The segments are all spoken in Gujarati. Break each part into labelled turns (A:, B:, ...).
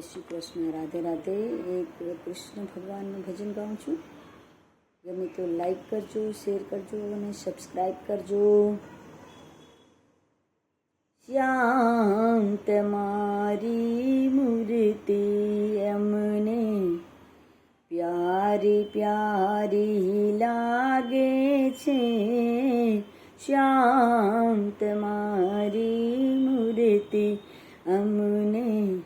A: શ્રી કૃષ્ણ રાધે રાધે. એક કૃષ્ણ ભગવાનનું ભજન ગાઉં છું. ગમે તો લાઈક કરજો શેર કરજો અને સબસ્ક્રાઈબ કરજો. શ્યામ તમારી મૂર્તિ અમને પ્યારી પ્યારી લાગે છે. શ્યામ તમારી મૂર્તિ અમને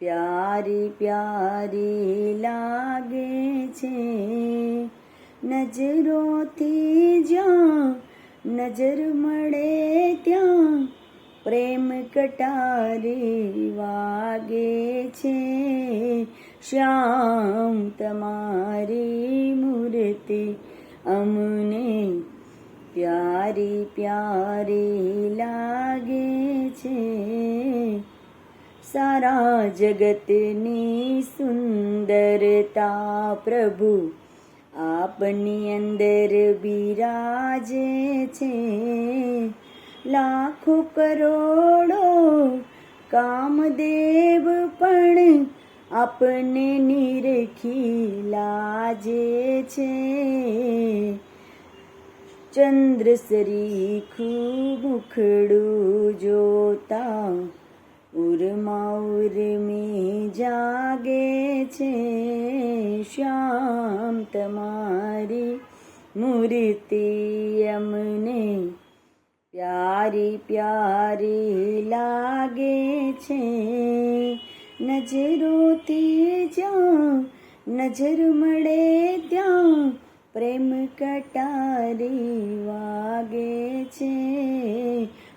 A: પ્યારી પ્યારી લાગે છે. નજરોથી જ્યાં નજર મળે ત્યાં પ્રેમ કટારી વાગે છે. શ્યામ તમારી મૂર્તિ અમને પ્યારી પ્યારી સારા જગતની સુંદરતા પ્રભુ આપની અંદર બિરાજે છે લાખો કરોડો કામદેવ પણ આપને નિરખી લાજે છે ચંદ્ર ખૂબ જોતા ઉર્મા ઉર્મી જાગે છે શ્યામ તમારી મૂર્તિ અમને પ્યારી પ્યારી લાગે છે. નજરોથી જ્યાં નજર મળે ત્યાં પ્રેમ કટારી વાગે છે.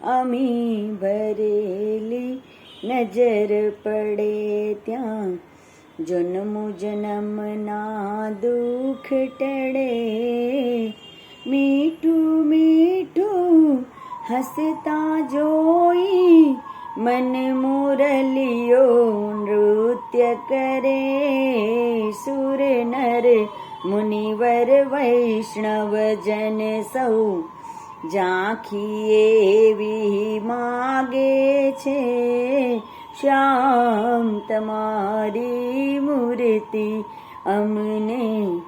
A: અમી ભરેલી નજર પડે ત્યાં. જન્મો જન્મના દુઃખ ટળે. મીઠું મીઠું હસતા જોઈ મન મુરલીઓ નૃત્ય કરે. સુર નર મુનિવર વૈષ્ણવ જન સૌ ઝાંખી એવી માગે છે. શ્યામ તમારી મૂર્તિ અમને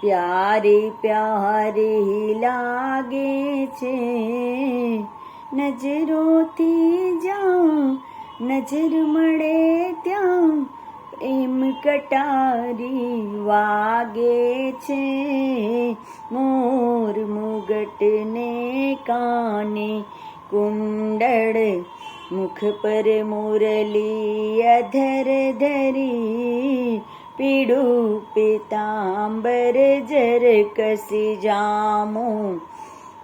A: પ્યારી પ્યારી લાગે છે. નજરોથી જ્યાં નજર મળે ત્યાં પ્રેમ કટારી વાગે છે. મોર મુગટને કાને કુંડળ મુખ પર મુરલી અધર ધરી પીડુ પિતાંબર જર કસી જામો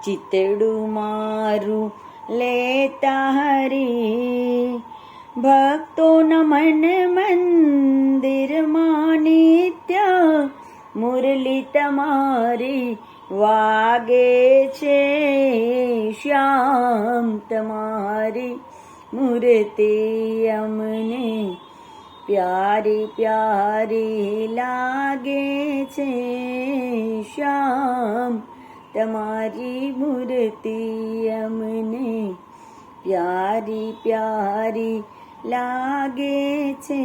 A: ચિતડું મારું લેતા હરી ભક્તોના મન મંદિરમાં નિત્ય મુરલી તમારી વાગે છે શ્યામ તમારી મૂર્તિ અમને. પ્યારી પ્યારી લાગે છે શ્યામ તમારી મૂર્તિ અમને. પ્યારી પ્યારી લાગે છે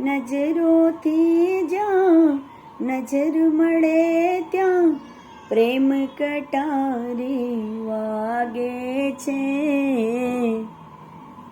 A: નજરોથી જ્યાં નજર મળે ત્યાં પ્રેમ કટારી વાગે છે.